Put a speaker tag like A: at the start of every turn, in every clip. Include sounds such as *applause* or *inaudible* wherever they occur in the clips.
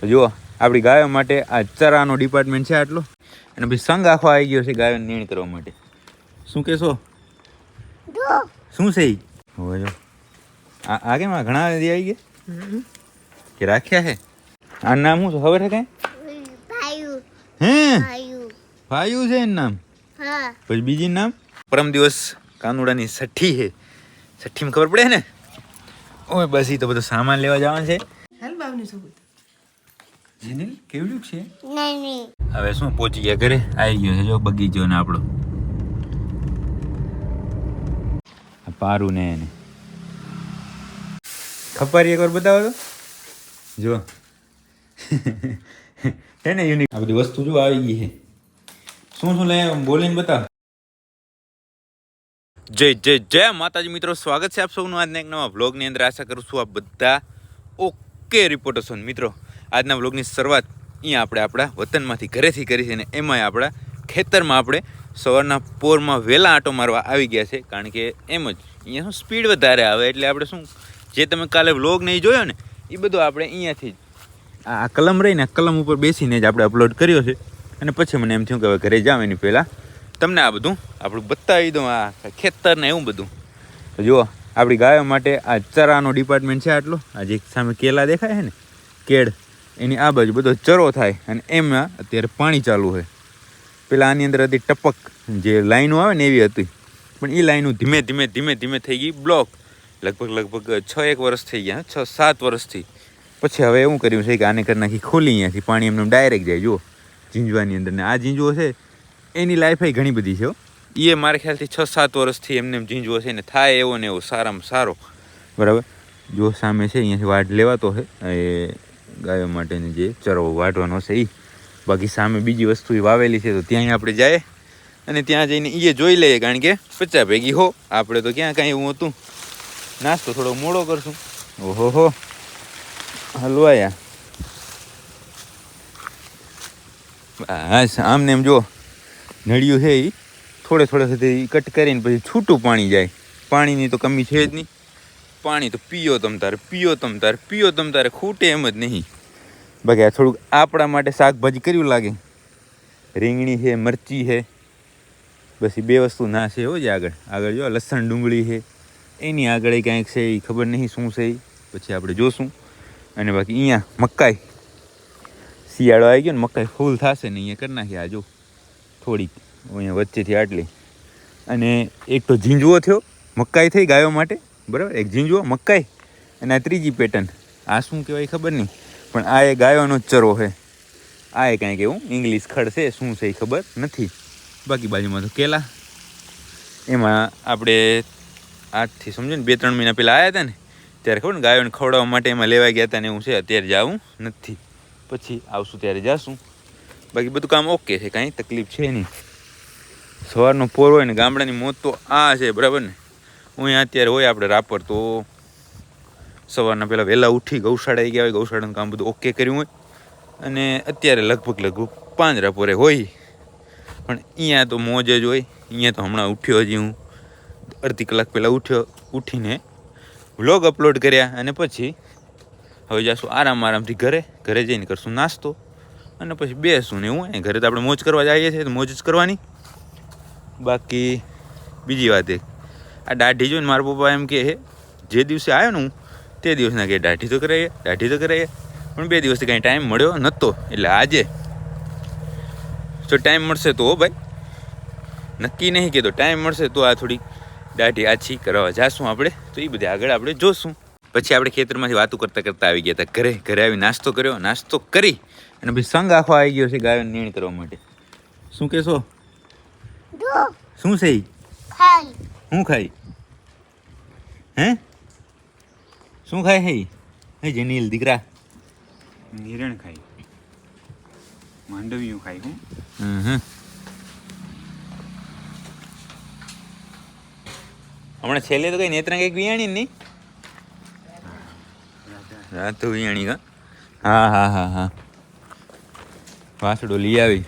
A: તો જુઓ આપણી ગાયો માટે આ ચરાનો ડિપાર્ટમેન્ટ છે આટલો. અને પછી સંઘ આખો આવી ગયો છે ગાયોને નીણ કરવા માટે. શું કહેશો? શું છે હવે આ કેમ આ ઘણા આવી ગયા? કે રાખ્યા છે? આ નામ શું ખબર છે કઈ?
B: ભાયું.
A: હે?
B: ભાયું.
A: ભાયું છે એનું નામ? પછી બીજી નામ? પરમ દિવસ કાનુડાની છઠ્ઠી છે. છઠ્ઠીમાં ખબર પડે ને? ઓય બસ એ તો બધો સામાન લેવા જવાનું છે.
C: હાલ બાવની
A: જીનીલ કેવડું છે? હવે શું પહોંચી ગયા ઘરે? આવી ગયો છે જો બગીચો ને આપણો પારું ને એને. ખપારી એકવાર બતાવો તો. જો. *laughs* હે ને યુનિક આ બધી વસ્તુ જો આવી ગઈ છે. શું શું લઈ બોલીને બતાવ. જય જય જય. માતાજી મિત્રો સ્વાગત છે આપ સૌનું આજના એક નવા વ્લોગની અંદર. આશા કરું છું આપ બધા ઓકે રિપોર્ટર સોન મિત્રો. આજના વ્લોગની શરૂઆત અહીંયા આપણે આપણા વતનમાંથી ઘરેથી કરી છે ને એમાંય આપણા ખેતરમાં આપણે સવારના પોરમાં વહેલા આંટો મારવા આવી ગયા છે. કારણ કે એમ જ, અહીંયા શું સ્પીડ વધારે આવે એટલે આપણે શું, જે તમે કાલે વ્લોગ નહીં જોયો ને, એ બધું આપણે અહીંયાથી જ, આ કલમ રહીને કલમ ઉપર બેસીને જ આપણે અપલોડ કર્યો છે. અને પછી મને એમ થયું કે હવે ઘરે જાઉં એની પહેલાં. તમને આ બધું આપણું બતાવી દઉં, આ ખેતર ને એવું બધું. જુઓ આપણી ગાયો માટે આ ચરાનો ડિપાર્ટમેન્ટ છે આટલો. આ જે સામે કેલા દેખાય છે ને? કેળ. એની આ બાજુ બધો ચરો થાય અને એમાં અત્યારે પાણી ચાલુ હોય. પેલા આની અંદર હતી ટપક, જે લાઈનો આવે ને એવી હતી. પણ એ લાઈનો ધીમે ધીમે ધીમે ધીમે થઈ ગઈ બ્લોક લગભગ લગભગ છ એક વર્ષ થઈ ગયા, છ સાત વર્ષથી. પછી હવે એવું કર્યું છે કે આને કરી નાખી ખોલી અહીંયાથી. પાણી એમને ડાયરેક્ટ જાય, જુઓ. ઝીંજવાની અંદર ને આ ઝીંજવો છે, એની લાઈફ ઘણી બધી છે હો. એ મારા ખ્યાલથી છ સાત વર્ષથી એમને એમ ઝીંજવો છે ને થાય એવો ને એવો, સારામાં સારો. બરાબર? જો સામે છે, અહીંયાથી વાઢ લેવાતો છે એ ગાયો માટેની જે ચરો વાઢવાનો છે એ બાકી સામે બીજી વસ્તુ એ વાવેલી છે, તો ત્યાં આપણે જાય અને ત્યાં જઈને એ જોઈ લઈએ, કારણ કે પચા ભેગી હો. આપણે તો ક્યાં કાંઈ એવું હતું. નાસ્તો થોડો મોડો કરશું. ઓહો હો હલવાયા બસ, આમને એમ જો નળિયું છે એ થોડે થોડે સુધી કટ કરીને પછી છૂટું પાણી જાય. પાણીની તો કમી છે જ નહીં. પાણી તો પીઓ તમ તારે, પીઓ તમ તારે, પીઓ તમ તારે, ખૂટે એમ જ નહીં. બાકી આ થોડુંક આપણા માટે શાકભાજી કર્યું લાગે. રીંગણી છે, મરચી છે. બસ બે વસ્તુ ના છે હો જ આગળ. આગળ જો લસણ ડુંગળી છે. એની આગળ કાંઈક છે એ ખબર નહીં શું છે એ પછી આપણે જોશું. અને બાકી અહીંયા મકાઈ. શિયાળો આવી ગયો ને મકાઈ ફૂલ થશે ને અહીંયા કરી નાખીએ. આ જો થોડીક અહીંયા વચ્ચેથી આટલી. અને એક તો ઝીંજવો થયો, મકાઈ થઈ ગાયો માટે, બરાબર? એક ઝીંજવો મકાઈ. અને આ ત્રીજી પેટર્ન. આ શું કહેવાય ખબર નહીં, પણ આ એ ગાયોનો જ ચરો છે. આ એ કાંઈક એવું ઇંગ્લિશ ખડ છે, શું છે એ ખબર નથી. બાકી બાજુમાં તો કેલા. એમાં આપણે આજથી સમજો ને બે ત્રણ મહિના પહેલાં આવ્યા હતા ને, ત્યારે ખબર ને, ગાયોને ખવડાવવા માટે એમાં લેવા ગયા હતા ને એવું છે, અત્યારે જવું નથી. પછી આવશું, ત્યારે જાશું. બાકી બધું કામ ઓકે છે, કાંઈ તકલીફ છે નહીં. સવારનો પોર હોય ને ગામડાની મોત તો આ છે, બરાબર ને? હું અહીંયા અત્યારે હોય આપણે રાપર તો સવારના પહેલાં વહેલા ઉઠી ગૌશાળાએ ગયા હોય, ગૌશાળાનું કામ બધું ઓકે કર્યું હોય. અને અત્યારે લગભગ લગભગ પાંચ પોરે હોય. પણ અહીંયા તો મોજ જ હોય. અહીંયા તો હમણાં ઉઠ્યો હજી હું. અડધી કલાક પહેલાં ઉઠ્યો, ઉઠીને વ્લોગ અપલોડ કર્યા અને પછી હવે જશું આરામ આરામથી ઘરે ઘરે જઈને કરશું નાસ્તો. અને પછી બેસું ને હું ઘરે તો આપણે મોજ કરવા જઈએ છીએ, તો મોજ જ કરવાની. બાકી બીજી વાત એક આ દાઢી જોઈને મારા પપ્પા એમ કહે જે દિવસે આવ્યો ને હું, તે દિવસના કે દાઢી તો કરાવીએ દાઢી તો કરાવીએ પણ બે દિવસથી કાંઈ ટાઈમ મળ્યો નહોતો, એટલે આજે. જો ટાઈમ મળશે તો ભાઈ. નક્કી નહીં કીધું ટાઈમ મળશે તો આ થોડી દાઢી આછી કરાવવા જાશું આપણે. તો એ બધી આગળ આપણે જોશું. પછી આપણે ખેતરમાંથી વાતો કરતાં કરતાં આવી ગયા હતા ઘરે. ઘરે આવી નાસ્તો કર્યો, નાસ્તો કરી. અને પછી સંગ આખો આવી ગયો છે ગાયો નીણ કરવા માટે. શું કહેશો? શું છે
B: ખાઈ.
A: શું ખાઈ? હે? શું ખાય હે? હે જનીલ દીકરા.
D: નિરણ ખાઈ. માંડવીયું ખાઈ હું.
A: હમ હમ. હમણાં છેલ્લે તો કઈ નેત્રા કંઈક વિયાણી ને નહીં? રાત તો વિયાણી કા હા હા હા હા. વાસડો લઈ આવી.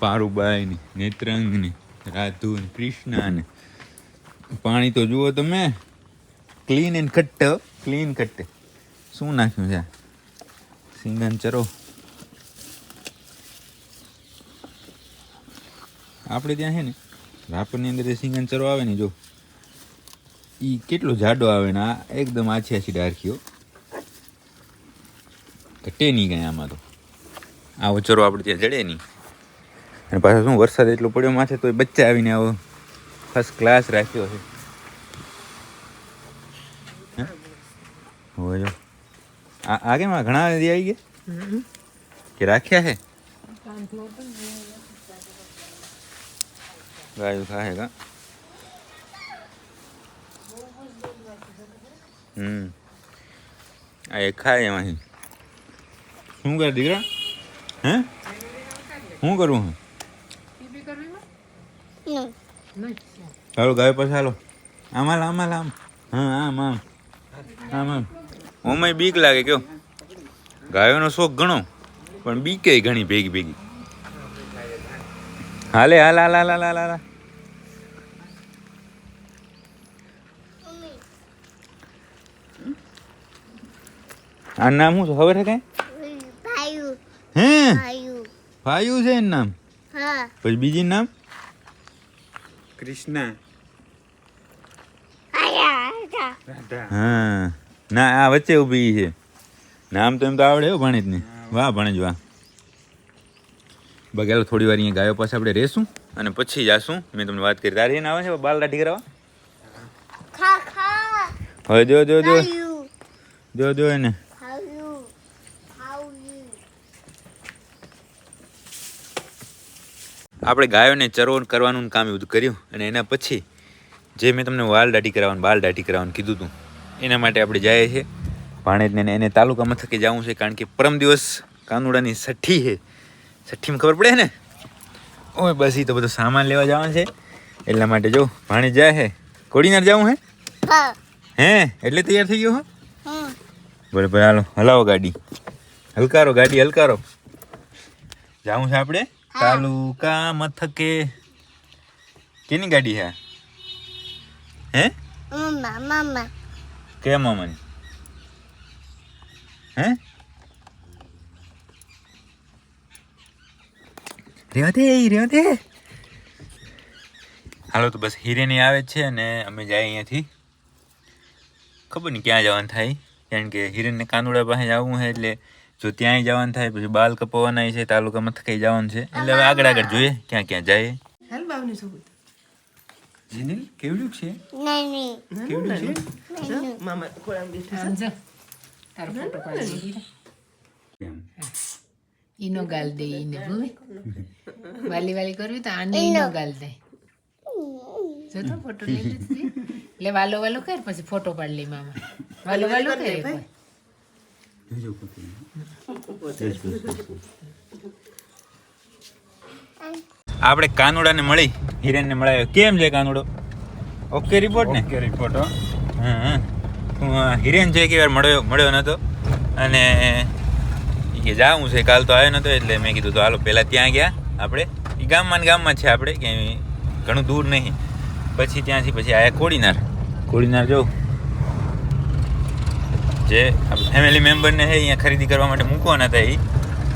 A: પારુબાઈ નેત્રંગની નેત્રંગ કૃષ્ણાને. પાણી તો જુઓ તમે clean and cut clean cut શું નાખ્યું છે? સિંગન ચરો. આપણે ત્યાં છે ને, રાપરની અંદર જે સિંગન ચરો આવે ને જો એ કેટલો જાડો આવે ને, આ એકદમ આછી આછી ડારખીઓ ઘટે નહીં કાંઈ આમાં તો. આવો ચરો આપણે ત્યાં જડે નહીં. અને પાછો શું, વરસાદ એટલો પડ્યો માથે તો એ બચ્ચા આવીને આવો. ફર્સ્ટ ક્લાસ રાખ્યો છે? હોય આ કેમ ઘણા આવી ગયા? કે રાખ્યા છે? ગાયું ખાહે કા? હમ. આ એક ખાય એમાંથી. શું કરે દીકરા? હે? શું કરું હે? ચાલો ગાયો પાસે હાલો. આમ હાલ આમ હાલ આમ. હા આમ આમ. આમ આમ. ઓમાંય બીક લાગે કયો. ગાયોનો શોખ ઘણો પણ બીકે ઘણી ભેગી ભેગી. હાલે હાલ હાલ હાલ હાલ હાલ હાલ. આ નામ શું ખબર છે કઈ? હે?
B: ભાયુ.
A: છે એનું નામ?
B: હા.
A: પછી બીજી નામ?
D: કૃષ્ણ.
A: હા. ના આ વચ્ચે ઊભી છે. નામ તો એમ તો આવડે એવું ભણેજ ને વાહ ભણેજ વાહ. બગેલો થોડી વાર અહીંયા ગાયો પાસે આપણે રહેશું અને પછી જાશું. મેં તમને વાત કરી તારી એને આવે છે બાલ દાઢી કરાવવા
B: ખા ખા.
A: હવે જો જો જો. જો જો એને
B: ભાયુ ભાયુ
A: આપણે ગાયોને ચરવણ કરવાનું કામ એવું બધું કર્યું અને એના પછી જે મેં તમને વાલ દાઢી કરાવવાનું બાલ દાઢી કરાવવાનું કીધું હતું એના માટે આપણે જઈએ છીએ. ભાણેજને એને તાલુકા મથકે જવું છે કારણ કે પરમ દિવસ કાનુડાની છઠ્ઠી છે. છઠ્ઠીમાં ખબર પડે ને? ઓય બસ એ તો બધો સામાન લેવા જવાનું છે. એટલા માટે જો ભાણેજ જાય છે. કોડીનાર જવું હે?
B: હા.
A: હે? એટલે તૈયાર થઈ ગયો હો? બરાબર હાલો હલાવો ગાડી. હલકારો ગાડી હલકારો. જાવું છે આપણે. તાલુકા મથકે. કેની ગાડી હે? હે?
B: મમ્મા
A: કે મામાની હે? રેવા દે રેવા દે. હાલો તો બસ હિરેની આવે છે અને અમે જાય અહીંયાથી. ખબર નહીં ક્યાં જવાનું થાય કારણ કે હિરેનને કાનુડા પાસે જવું છે એટલે જો ત્યાંય જવાનું થાય પછી બાલ કપાવવાના છે તાલુકા મથકે જવાનું છે. એટલે હવે આગળ આગળ જોઈએ ક્યાં ક્યાં જાય.
C: હાલ બાવની છોકરી
A: જીનીલ કેવડું છે?
B: નાની.
A: કેવડું છે?
C: મામા ખોળામાં બેઠા
E: સમજો તારો ફોટો પાડી ઈનો ગાલ દે ઈને ભૂમિ વાલી વાલી કરવી તો આને ઈનો. ગાલ દે. જો તો ફોટો લઈ લીધી એટલે વાલો વાલો કર પછી ફોટો પાડી લે મામા. વાલો વાલો કર એક વાર.
A: આપણે કાનુડાને મળી હિરેનને મળાયો. કેમ છે કાનુડો? ઓકે રિપોર્ટ ને?
D: ઓકે રિપોર્ટો
A: હા. હા હિરેન છે કે વાર મળ્યો મળ્યો નતો. અને ઈ કે જાવું છે કાલ તો આવ્યો નતો એટલે મેં કીધું તો હાલો પહેલાં ત્યાં ગયા આપણે. એ ગામમાં ગામમાં છે આપણે કે ઘણું દૂર નહીં. પછી ત્યાંથી પછી આયા કોડીનાર. કોડીનાર જો જે ફેમિલી મેમ્બરને છે અહીંયા ખરીદી કરવા માટે મૂકવાના હતા એ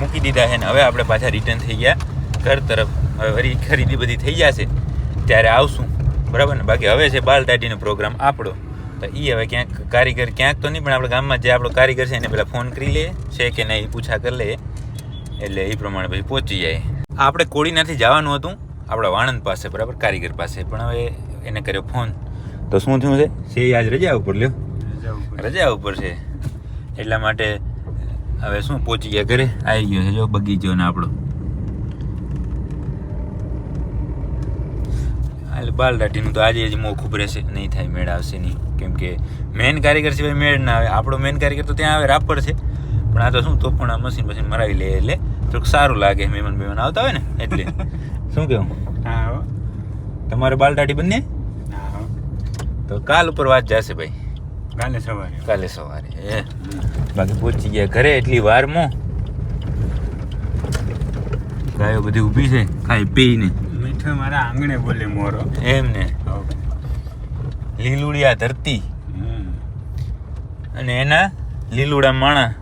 A: મૂકી દીધા છે ને હવે આપણે પાછા રિટર્ન થઈ ગયા ઘર તરફ. હવે ફરી ખરીદી બધી થઈ જશે. ત્યારે આવશું. બરાબર ને? બાકી હવે છે બાલ દાઢીનો પ્રોગ્રામ આપણો. તો એ હવે ક્યાંક કારીગર ક્યાંક તો નહીં, પણ આપણે ગામમાં જે આપણો કારીગર છે એને પહેલાં ફોન કરી લઈએ છે કે નહીં પૂછા કરી લઈએ એટલે એ પ્રમાણે પછી પહોંચી જાય. આપણે કોડીનાથી જવાનું હતું. આપણા વાણંદ પાસે, બરાબર? કારીગર પાસે. પણ હવે એને કર્યો ફોન તો શું થયું છે? સે આજ રજા ઉપર લ્યો.
D: રજા ઉપર.
A: છે. એટલા માટે હવે શું પહોંચી ગયા ઘરે? આવી ગયો છે જો બગીચો ને આપણો. એટલે બાલ દાઢીનું તો આજે જ મોં ખૂબ રહેશે. નહીં થાય મેળ આવશે નહીં. કેમ કે મેન કારીગર સિવાય મેળ ના આવે. આપણો મેન કારીગર તો ત્યાં આવે રાપર છે. પણ આ તો શું તો પણ આ મશીન મશીન મરાવી લે એટલે થોડુંક સારું લાગે મહેમાન બેમાન આવતા હોય ને એટલે. *laughs* શું કેવું
D: હા
A: તમારે બાલ દાઢી બંને તો કાલ ઉપર વાત જશે ભાઈ.
D: કાલે સવારે.
A: કાલે સવારે બાકી પહોંચી ગયા ઘરે એટલી વારમાં ગાયો બધી ઊભી છે ખાઈ પીને.
D: મીઠો મારા આંગણે બોલે મોરો.
A: એમ ને? લીલુડિયા ધરતી. અને એના લીલુડા માણા.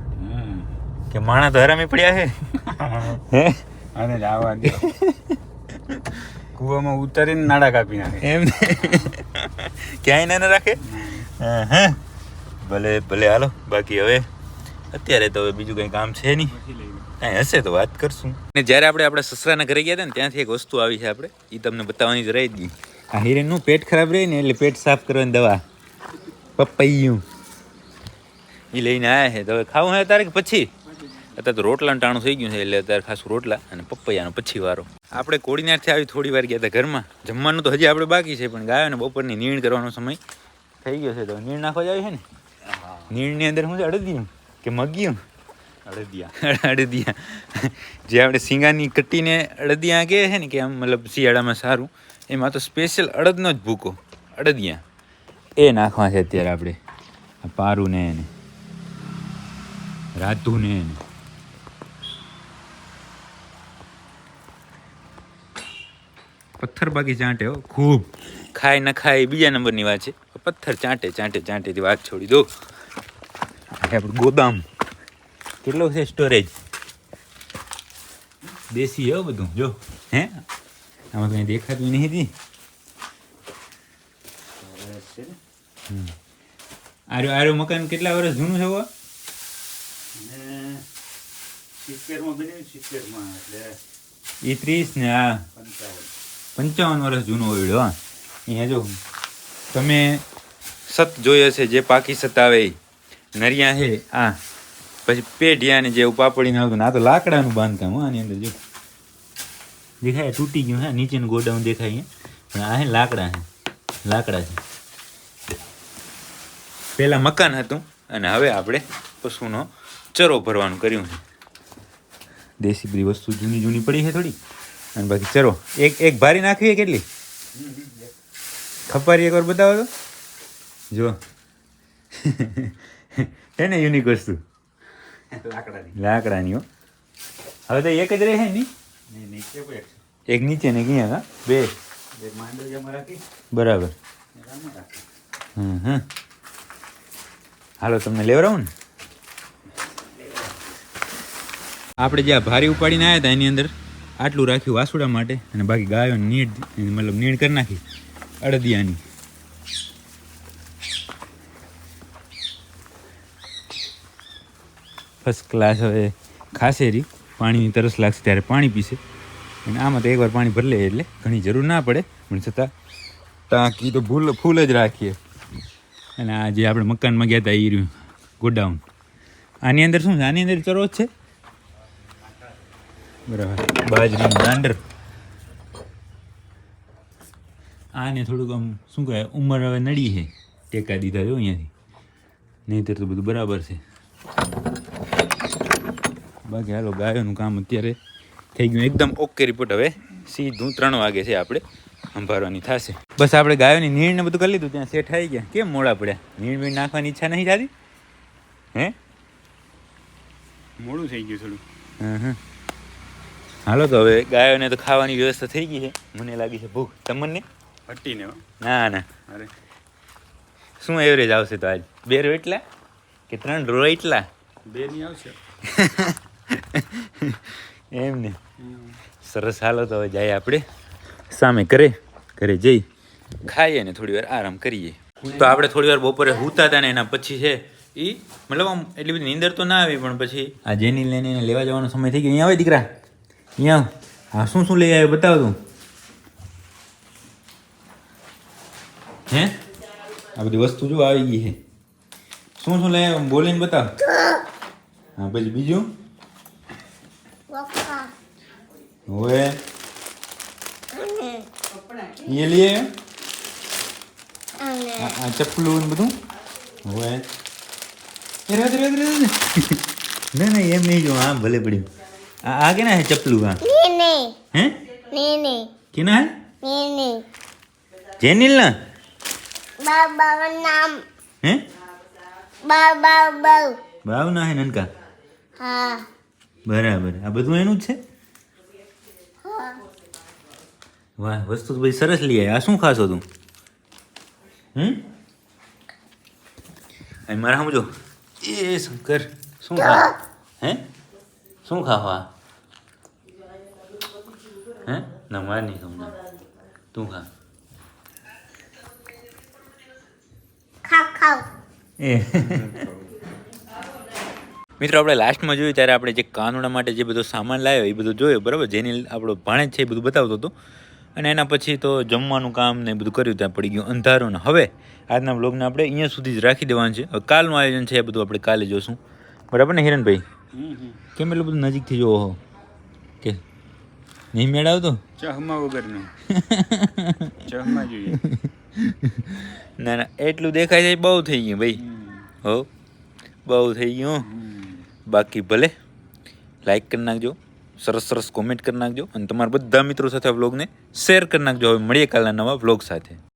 A: કે માણા તો હરામી પડ્યા છે. *laughs* હે?
D: અને જ દે. કૂવામાં ઉતરીને નાડા કાપી નાખે.
A: એમ ને? ક્યાંય ના રાખે? હા, હા. ભલે ભલે હાલો બાકી હવે અત્યારે તો હવે બીજું કંઈ કામ છે નહીં. કાંઈ હશે તો વાત કરશું. ને જ્યારે આપણે આપણા સસરાના ઘરે ગયા હતા ને ત્યાંથી એક વસ્તુ આવી છે આપણે. એ તમને બતાવવાની જ રહી જ આ હિરેનનું પેટ ખરાબ રહે ને એટલે પેટ સાફ કરવાની દવા. પપૈયું. એ લઈને આવ્યા છે. તો હવે ખાવું હોય તારે પછી? અત્યારે તો રોટલાનું ટાણું થઈ ગયું છે એટલે અત્યારે ખાસું રોટલા અને પપૈયાનો પછી વારો. આપણે કોડીનારથી આવી થોડી વાર ગયા હતા ઘરમાં. જમવાનું તો હજી આપણે બાકી છે પણ ગાયોને બપોરની નીણ કરવાનો સમય. થઈ ગયો છે. તો નીર નાખવા જાય છે ને? નીરની અંદર શું છે? અડદિયું કે મગિયું?
D: અડદિયા. *laughs*
A: અડદિયા. જે આપણે સિંગાની કટીને અડદિયા કહે છે ને કે આમ મતલબ શિયાળામાં સારું એમાં તો સ્પેશિયલ અડદનો જ ભૂકો. અડદિયા. એ નાખવા છે અત્યારે આપણે. પારું પારુને એને. રાતુને એને. પથ્થર બાકી ચાંટે હો. ખૂબ. ખાય ન ખાય બીજા નંબરની વાત છે. પથ્થર ચાંટે ચાંટે ચાંટેથી વાત છોડી દો. આપણું ગોદામ. કેટલો છે સ્ટોરેજ દેશી હો બધું? જો હે? આમાં કંઈ દેખાતું નહીં હતી. આર્યો આર્યો મકાન કેટલા વર્ષ જૂનું છે હો?
D: સિત્તેરમાં બન્યું સિત્તેરમાં એટલે
A: એ ત્રીસ ને આ
D: પંચાવન.
A: પંચાવન વર્ષ જૂનો હોય હા. અહીંયા જો, તમે સત જોઈ હશે જે પાકી સત આવે ઈ. નરિયા છે આ. પછી પેઢિયા ને જે પાપડીને આવતું ને, આ તો લાકડાનું બાંધકામ હો, આની અંદર જો. દેખાય, તૂટી ગયું હા, નીચેનું ગોડાઉન દેખાય પણ આ હે લાકડા છે લાકડા છે. પહેલાં મકાન હતું, અને હવે આપણે પશુનો ચરો ભરવાનું કર્યું છે. દેશી બધી વસ્તુ જૂની જૂની પડી છે થોડી. અને બાકી ચરો, એક એક ભારી નાખવી કેટલી? ખપારી એકવાર બતાવો તો. જો. છે ને યુનિક વસ્તુ.
D: લાકડાની.
A: લાકડાની હો. હવે તો એક જ રહે ને
D: ને એક
A: નીચે ને ક્યાં હા બે. બરાબર. હમ હમ. હાલો તમને લેવડાવું ને? આપણે જે આ ભારી ઉપાડીને આવ્યા હતા એની અંદર આટલું રાખ્યું વાસુડા માટે અને બાકી ગાયો નીણ મતલબ નીણ કરી નાખી. અડદિયાની. ફર્સ્ટ ક્લાસ હવે ખાશે રહી પાણીની તરસ લાગશે ત્યારે પાણી પીશે. અને આમાં તો એકવાર પાણી ભરી લે એટલે ઘણી જરૂર ના પડે. પણ છતાં ટાંકી તો ભૂલ ફૂલ જ રાખીએ. અને આ જે આપણે મકાનમાં ગયા હતા એ રહ્યું, ગોડાઉન. આની અંદર શું છે? આની અંદર ચરો છે? બરાબર. બાજરીનું દાંડર. આને થોડુંક આમ શું કહેવાય ઉંમર હવે નડી છે. ટેકા દીધા જો અહીંયાથી. નહીંતર તો બધું બરાબર છે. બાકી હાલો ગાયોનું કામ અત્યારે થઈ ગયું. એકદમ ઓકે રિપોર્ટ હવે. સીધું ત્રણ વાગે છે આપણે. સંભાળવાની થશે. બસ આપણે ગાયોની નીણ ને બધું કરી લીધું. ત્યાં સેઠ આવી ગયા. કેમ મોડા પડ્યા? નીણ વીણ નાખવાની ઈચ્છા નહીં થતી? હે?
D: મોડું થઈ ગયું થોડું.
A: હં હં. હાલો તો હવે ગાયોને તો ખાવાની વ્યવસ્થા થઈ ગઈ છે. મને લાગી છે ભૂખ. તમને?
D: હટીને
A: ના ના.
D: અરે.
A: શું એવરેજ આવશે તો આજ? બે રો એટલા? કે ત્રણ રો એટલા?
D: બે ની આવશે. *laughs*
A: એમ ને. સરસ હાલો તો હવે જાય આપણે. સામે કરે ઘરે જઈ. ખાઈએ ને થોડી વાર આરામ કરીએ. તો આપણે થોડી વાર બપોરે હુતા હતા ને એના પછી છે એ મતલબ આમ એટલી બધી નીંદર તો ના આવી પણ પછી આ જેની લઈને લેવા જવાનો સમય થઈ ગયો. અહીંયા આવે દીકરા. અહીંયા. હા શું શું લઈ આવ્યો બતાવ તું. હે આ બધી વસ્તુ જો આવી ગઈ છે શું શું લઈ આવ્યો બોલીને બતાવ હા પછી બીજું
B: પપ્પા
A: હવે એ લઈએ
B: અને
A: આ આ ચપ્પલું ને બધું હવે એ રેત રેત રેત ના ના એમ નહીં જો આ ભલે પડ્યું આ આ કેના હે ચપ્પલું આ
B: નીને
A: હે
B: નીને
A: કેના હે
B: નીને
A: જેનિલ ના
B: બાબા નામ.
A: હે? ભાવ ના હે નનકા?
B: હા.
A: બરાબર. આ બધું એનું જ છે? વાહ વસ્તુ તો બધી સરસ લઈ આવી આ શું ખાશો તું? હમ? અહીં મારા સમજો એ શંકર શું ખા? હે. શું ખાવા? હે? ના મારે નહીં ખાવું તું ખા.
B: ખાવ ખાવ.
A: એ. મિત્રો આપણે લાસ્ટમાં જોયું ત્યારે આપણે જે કાનુડા માટે જે બધો સામાન લાવ્યો એ બધું જોયો બરાબર? જેની આપણો ભાણેજ છે એ બધું બતાવતો હતો. અને એના પછી તો જમવાનું કામ ને એ બધું કર્યું ત્યાં પડી ગયું અંધારું ને હવે આજના બ્લોગને આપણે અહીંયા સુધી જ રાખી દેવાનું છે. હવે કાલનું આયોજન છે એ બધું આપણે કાલે જોશું. બરાબર ને હિરણભાઈ? કેમ એટલું બધું નજીકથી જોવો હો? કે નહીં મેળાવતો
D: ચહમા વગરનું. ચહમા જોઈએ. *laughs*
A: ના ના એટલું દેખાય છે બહુ થઈ ગયું ભાઈ. હો બહુ થઈ ગયું. બાકી ભલે લાઈક કરી નાખજો સરસ સરસ કોમેન્ટ કરી નાખજો અને તમારા બધા મિત્રો સાથે આ વ્લોગને શેર કરી નાખજો. હવે મળીએ કાલના નવા વ્લોગ સાથે.